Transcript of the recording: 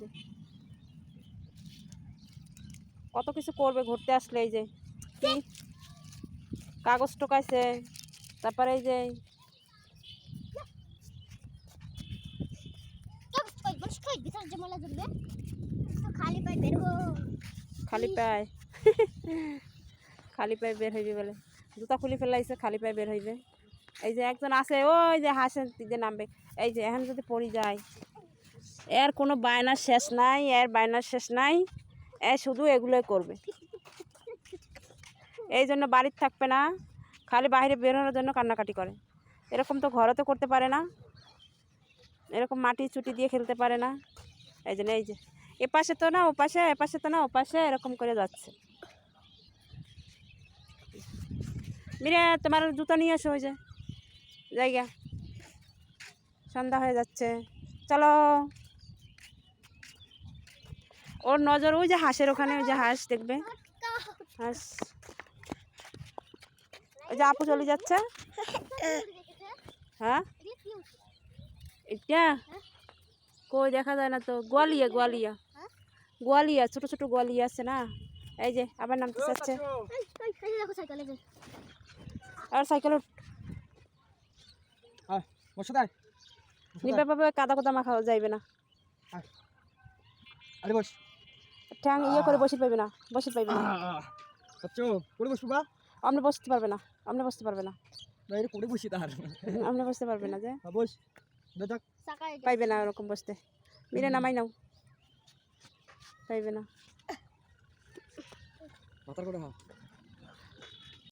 যে। কত কিছু করবে ঘুরতে আসলে এই যে কি? কাগজ টোকাইছে তারপরে এই যে খালি পায় খালি পায়ে বের হইবে বলে। জুতা খুলি ফেলাইছে খালি পায়ে বের হইবে। এই যে একজন আছে ওই যে দিকে নামবে। এই যে এখন যদি পড়ি যায় এর কোনো বায়নার শেষ নাই, এর বায়নার শেষ নাই, এ শুধু এগুলোই করবে। এই জন্য বাড়ির থাকবে না, খালি বাইরে বেরোনোর জন্য কান্নাকাটি করে। এরকম তো ঘরে তো করতে পারে না, এরকম মাটি চুটি দিয়ে খেলতে পারে না। এই জন্য এই যে, এ পাশে তো না, ও পাশে, এ পাশে তো না, ও পাশে, এরকম করে যাচ্ছে। মিরে, তোমার জুতো নিয়ে এসো, ওই যে, জায়গা। সন্ধ্যা হয়ে যাচ্ছে। চলো। ওর নজর, ওই যে হাঁসের ওখানে, ওই যে হাঁস দেখবে। হাঁস। ওই যে আপু চলে যাচ্ছে। হ্যাঁ? এটা? কই, দেখা যায় না তো। গোয়ালিয়া গোয়ালিয়া। গোয়ালিয়া, ছোট ছোট গোয়ালিয়া আছে না? এই যে, আবার নামতে চাচ্ছে। আর সাইকেল হ্যাঁ বসে নিবে পাবে কাদা কোদা মাখা যাইবে না। আরে বস। ঠ্যাং ইয়ে করে বসে পাইবে না বসে পাইবে না। বাচ্চো করে বসবো বা? আপনি বসতে পারবে না আপনি বসতে পারবে না। না এটা বসি তার। আপনি বসতে পারবে না যে। হ্যাঁ, বস। দেখ সাকাই পাইবে না ওরকম বসতে। মিরে নামাই নাও। পাইবে না। মাথার হ্যাঁ